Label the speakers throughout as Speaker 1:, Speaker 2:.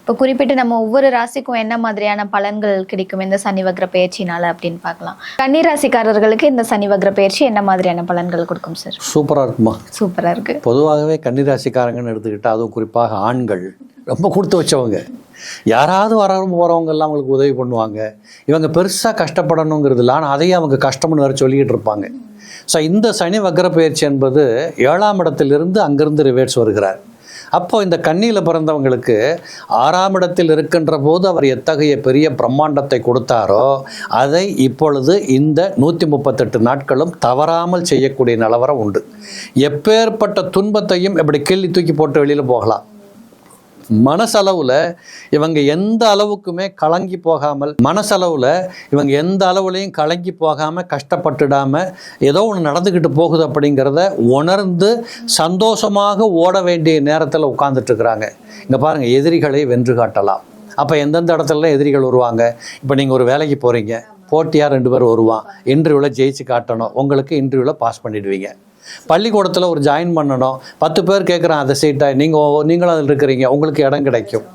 Speaker 1: இப்போ குறிப்பிட்டு நம்ம ஒவ்வொரு ராசிக்கும் என்ன மாதிரியான பலன்கள் கிடைக்கும் இந்த சனி வக்ர பயிற்சினால அப்படின்னு பார்க்கலாம். கன்னி ராசிக்காரர்களுக்கு இந்த சனி வக்ர பயிற்சி என்ன மாதிரியான பலன்கள் கொடுக்கும் சார்
Speaker 2: சூப்பராக இருக்குமா?
Speaker 1: சூப்பரா இருக்கு.
Speaker 2: பொதுவாகவே கன்னிராசிக்காரங்கன்னு எடுத்துக்கிட்டால் அதுவும் குறிப்பாக ஆண்கள் ரொம்ப கொடுத்து வச்சவங்க. யாராவது வரவும் போகிறவங்க எல்லாம் அவங்களுக்கு உதவி பண்ணுவாங்க. இவங்க பெருசாக கஷ்டப்படணுங்கிறது இல்லை ஆனால் அதையும் அவங்க கஷ்டம்னு வேறு சொல்லிக்கிட்டு இருப்பாங்க. ஸோ இந்த சனி வக்ர பயிற்சி என்பது ஏழாம் இடத்திலிருந்து அங்கிருந்து ரிவேர்ஸ் வருகிறார். அப்போ இந்த கண்ணியில் பிறந்தவங்களுக்கு ஆறாம் இடத்தில் இருக்கின்ற போது அவர் எத்தகைய பெரிய பிரம்மாண்டத்தை கொடுத்தாரோ அதை இப்பொழுது இந்த நூற்றி முப்பத்தெட்டு நாட்களும் தவறாமல் செய்யக்கூடிய நிலவரம் உண்டு. எப்பேற்பட்ட துன்பத்தையும் இப்படி கிள்ளி தூக்கி போட்டு வெளியில் போகலாம். மனசளவில் இவங்க எந்த அளவுக்குமே கலங்கி போகாமல் மனசளவில் இவங்க எந்த அளவுலையும் கலங்கி போகாமல் கஷ்டப்பட்டுடாமல் ஏதோ ஒன்று நடந்துக்கிட்டு போகுது அப்படிங்கிறத உணர்ந்து சந்தோஷமாக ஓட வேண்டிய நேரத்தில் உட்கார்ந்துட்டு இருக்கிறாங்க இங்கே பாருங்கள் எதிரிகளை வென்று காட்டலாம். அப்போ எந்தெந்த இடத்துலலாம் எதிரிகள் வருவாங்க? இப்போ நீங்கள் ஒரு வேலைக்கு போகிறீங்க போட்டியாக ரெண்டு பேர் வருவான் இன்டர்வியூவில் ஜெயிச்சு காட்டணும் உங்களுக்கு இன்டர்வியூவில் பாஸ் பண்ணிடுவீங்க. பள்ளிக்கூடத்தில் ஒரு ஜாயின் பண்ணணும். பத்து பேர் கேட்குறான் அதை சீட்டை நீங்கள் நீங்களும் அதில் இருக்கிறீங்க. உங்களுக்கு இடம் கிடைக்கும்.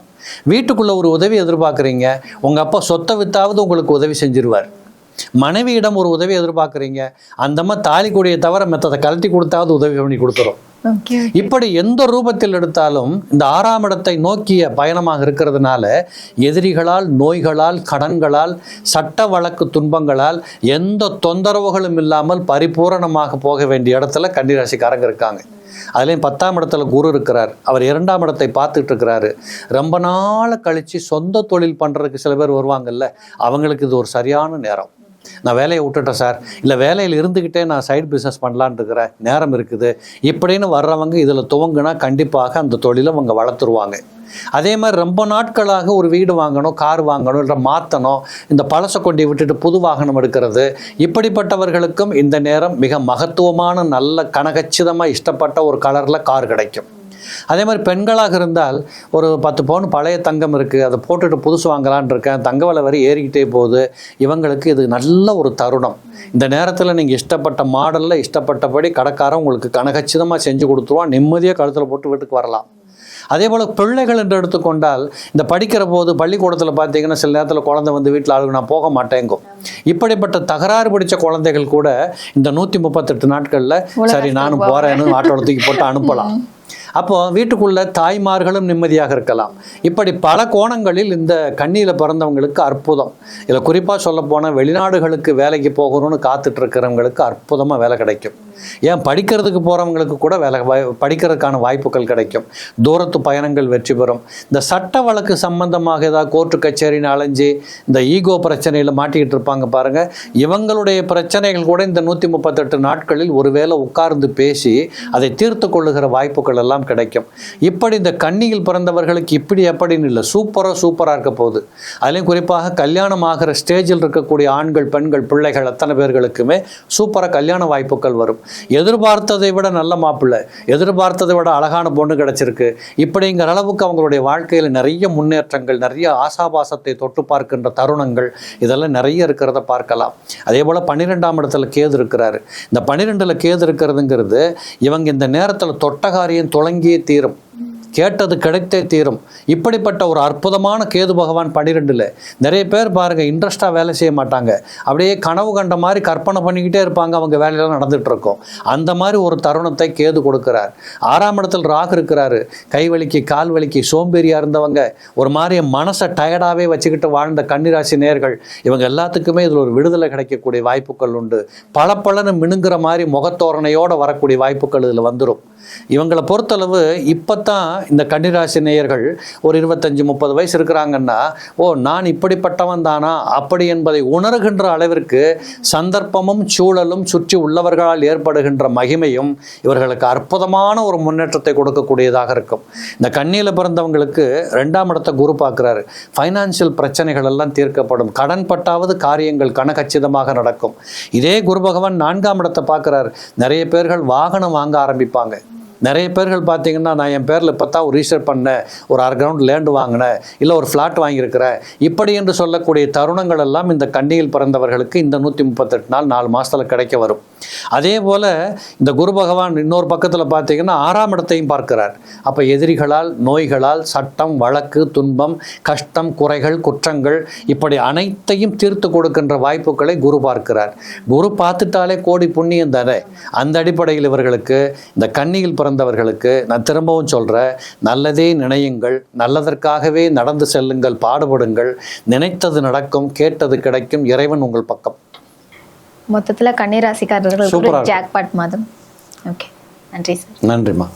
Speaker 2: வீட்டுக்குள்ளே ஒரு உதவி எதிர்பார்க்குறீங்க. உங்கள் அப்பா சொத்தை வித்தாவது உங்களுக்கு உதவி செஞ்சிருவார். மனைவியிடம் ஒரு உதவி எதிர்பார்க்குறீங்க. அந்தம்மா தாலி கொடியை தவிர மெத்தத்தை கழட்டி கொடுத்தாவது உதவி பண்ணி கொடுத்துரும். இப்படி எந்த ரூபத்தில் எடுத்தாலும் இந்த ஆறாம் இடத்தை நோக்கிய பயணமாக இருக்கிறதுனால எதிரிகளால் நோய்களால் கடன்களால் சட்ட வழக்கு துன்பங்களால் எந்த தொந்தரவுகளும் இல்லாமல் பரிபூரணமாக போக வேண்டிய இடத்துல கன்னிராசிக்காரங்க இருக்காங்க. அதுலேயும் பத்தாம் இடத்துல குரு இருக்கிறார். அவர் இரண்டாம் இடத்தை பார்த்துட்டு இருக்கிறாரு. ரொம்ப நாள் கழித்து சொந்த தொழில் பண்ணுறதுக்கு சில பேர் வருவாங்கல்ல. அவங்களுக்கு இது ஒரு சரியான நேரம். நான் வேலையை விட்டுட்டேன் சார். இல்லை வேலையில் இருந்துக்கிட்டே நான் சைடு பிஸ்னஸ் பண்ணலான்னு இருக்கிறேன். நேரம் இருக்குது. இப்படின்னு வர்றவங்க இதில் துவங்குனா கண்டிப்பாக அந்த தொழிலை அவங்க வளர்த்துருவாங்க. அதே மாதிரி ரொம்ப நாட்களாக ஒரு வீடு வாங்கணும் கார் வாங்கணும் இல்லை மாற்றணும் இந்த பழசை கொண்டு விட்டுட்டு புது வாகனம் எடுக்கிறது இப்படிப்பட்டவர்களுக்கும் இந்த நேரம் மிக மகத்துவமான நல்ல கனகச்சிதமாக இஷ்டப்பட்ட ஒரு கலரில் கார் கிடைக்கும். அதே மாதிரி பெண்களாக இருந்தால் ஒரு பத்து பவுன் பழைய தங்கம் இருக்குது அதை போட்டுட்டு புதுசு வாங்கலான்னு இருக்கேன் தங்க விலை வரை ஏறிக்கிட்டே போகுது இவங்களுக்கு இது நல்ல ஒரு தருணம். இந்த நேரத்தில் நீங்கள் இஷ்டப்பட்ட மாடலில் இஷ்டப்பட்டபடி கடைக்காரன் உங்களுக்கு கனகச்சிதமாக செஞ்சு கொடுத்துருவான் நிம்மதியாக கழுத்தில் போட்டு வீட்டுக்கு வரலாம். அதே போல் பிள்ளைகள் என்று எடுத்துக்கொண்டால் இந்த படிக்கிற போது பள்ளிக்கூடத்தில் பார்த்தீங்கன்னா சில நேரத்தில் குழந்தை வந்து வீட்டில் அழுகு நான் போக மாட்டேங்கும். இப்படிப்பட்ட தகராறு பிடிச்ச குழந்தைகள் கூட இந்த நூற்றி முப்பத்தெட்டு நாட்களில் சரி நானும் போகிறேன்னு ஆட்டோட தூக்கி போட்டு அனுப்பலாம். அப்போது வீட்டுக்குள்ள தாய்மார்களும் நிம்மதியாக இருக்கலாம். இப்படி பல கோணங்களில் இந்த கண்ணியில் பிறந்தவங்களுக்கு அற்புதம். இதில் குறிப்பாக சொல்லப்போனால் வெளிநாடுகளுக்கு வேலைக்கு போகணும்னு காத்துட்டு இருக்கிறவங்களுக்கு அற்புதமாக வேலை கிடைக்கும். ஏன் படிக்கிறதுக்கு போகிறவங்களுக்கு கூட வேலை வாய்- படிக்கிறதுக்கான வாய்ப்புகள் கிடைக்கும். தூரத்து பயணங்கள் வெற்றி பெறும். இந்த சட்ட வழக்கு சம்பந்தமாக ஏதாவது கோர்ட்டு கச்சேரின்னு அலைஞ்சு இந்த ஈகோ பிரச்சனையில் மாட்டிக்கிட்டு இருப்பாங்க பாருங்கள் இவங்களுடைய பிரச்சனைகள் கூட இந்த நூற்றி முப்பத்தெட்டு நாட்களில் ஒருவேளை உட்கார்ந்து பேசி அதை தீர்த்து கொள்ளுகிற வாய்ப்புகள் எல்லாம் கிடைக்கும். இப்படி இந்த கண்ணியில் பிறந்தவர்களுக்கு இப்படி எப்படின்னு இல்லை சூப்பராக சூப்பராக இருக்க போகுது. அதுலேயும் குறிப்பாக கல்யாணம் ஆகிற ஸ்டேஜில் இருக்கக்கூடிய ஆண்கள் பெண்கள் பிள்ளைகள் அத்தனை பேர்களுக்குமே சூப்பராக கல்யாண வாய்ப்புகள் வரும். எதிர்பார்த்ததை விட நல்ல மாப்பிள்ளை எதிர்பார்த்ததை விட அழகான பொண்ணு கிடச்சிருக்கு. இப்படிங்கிற அளவுக்கு அவங்களுடைய வாழ்க்கையில் நிறைய முன்னேற்றங்கள் நிறைய ஆசாபாசத்தை தொட்டு பார்க்கின்ற தருணங்கள் இதெல்லாம் நிறைய இருக்கிறத பார்க்கலாம். அதே போல் பன்னிரெண்டாம் இடத்துல கேது இருக்கிறாரு. இந்த பன்னிரெண்டில் கேது இருக்கிறதுங்கிறது இவங்க இந்த நேரத்தில் தொட்டகாரியம் தொடங்கியே தீரும். கேட்டது கிடைத்தே தீரும். இப்படிப்பட்ட ஒரு அற்புதமான கேது பகவான் பன்னிரெண்டில் நிறைய பேர் பாருங்க இன்ட்ரெஸ்டாக வேலை செய்ய மாட்டாங்க. அப்படியே கனவு கண்ட மாதிரி கற்பனை பண்ணிக்கிட்டே இருப்பாங்க அவங்க வேலையெல்லாம் நடந்துட்டு இருக்கும். அந்த மாதிரி ஒரு தருணத்தை கேது கொடுக்குறார். ஆறாம் இடத்தில் ராகு இருக்கிறாரு. கை வலிக்கு கால் வலிக்கு சோம்பேறியாக இருந்தவங்க ஒரு மாதிரி மனசை டயர்டாகவே வச்சுக்கிட்டு வாழ்ந்த கன்னிராசி நேர்கள் இவங்க எல்லாத்துக்குமே இதில் ஒரு விடுதலை கிடைக்கக்கூடிய வாய்ப்புகள் உண்டு. பல பலன்னு மினுங்கிற மாதிரி முகத்தோரணையோடு வரக்கூடிய வாய்ப்புகள் இதில் வந்துடும் இவங்களை பொறுத்தளவு இப்போ தான் இந்த கன்னிராசி நேயர்கள் ஒரு இருபத்தஞ்சி முப்பது வயசு இருக்கிறாங்கன்னா ஓ நான் இப்படிப்பட்டவன் தானா? அப்படி என்பதை உணர்கின்ற அளவிற்கு சந்தர்ப்பமும் சூழலும் சுற்றி உள்ளவர்களால் ஏற்படுகின்ற மகிமையும் இவர்களுக்கு அற்புதமான ஒரு முன்னேற்றத்தை கொடுக்கக்கூடியதாக இருக்கும். இந்த கண்ணியில் பிறந்தவங்களுக்கு ரெண்டாம் இடத்தை குரு பார்க்குறாரு. ஃபைனான்சியல் பிரச்சனைகள் எல்லாம் தீர்க்கப்படும். கடன் பட்டாவது காரியங்கள் கனகச்சிதமாக நடக்கும். இதே குரு பகவான் நான்காம் இடத்தை பார்க்குறாரு. நிறைய பேர்கள் வாகனம் வாங்க ஆரம்பிப்பாங்க. நிறைய பேர்கள் பார்த்தீங்கன்னா நான் என் பேரில் இப்போ தான் ஒரு ரிஜிஸ்டர் பண்ணேன். ஒரு அரை கிரவுண்ட் லேண்டு வாங்கினேன். இல்லை ஒரு ஃப்ளாட் வாங்கியிருக்கிறேன். இப்படி என்று சொல்லக்கூடிய தருணங்கள் எல்லாம் இந்த கண்ணியில் பிறந்தவர்களுக்கு இந்த நூற்றி முப்பத்தெட்டு நாள் நாலு மாதத்தில் கிடைக்க வரும். அதே போல் இந்த குரு பகவான் இன்னொரு பக்கத்தில் பார்த்தீங்கன்னா ஆறாம் இடத்தையும் பார்க்கிறார். அப்போ எதிரிகளால் நோய்களால் சட்டம் வழக்கு துன்பம் கஷ்டம் குறைகள் குற்றங்கள் இப்படி அனைத்தையும் தீர்த்து கொடுக்கின்ற வாய்ப்புகளை குரு பார்க்கிறார். குரு பார்த்துட்டாலே கோடி புண்ணியம் தானே? அந்த அடிப்படையில் இவர்களுக்கு இந்த கண்ணியில் பிறந்தவர்களுக்கு நான் திரும்பவும் சொல்கிறேன் நல்லதே நினையுங்கள் நல்லதற்காகவே நடந்து செல்லுங்கள் பாடுபடுங்கள் நினைத்தது நடக்கும் கேட்டது கிடைக்கும் இறைவன் உங்கள் பக்கம்.
Speaker 1: மொத்தத்துல கன்னி ராசிக்காரர்களுக்கு
Speaker 2: சூப்பரா
Speaker 1: ஒரு
Speaker 2: இருக்கு.
Speaker 1: ஜாக்பாட் மாதம். ஓகே நன்றி சார்
Speaker 2: நன்றிம்மா.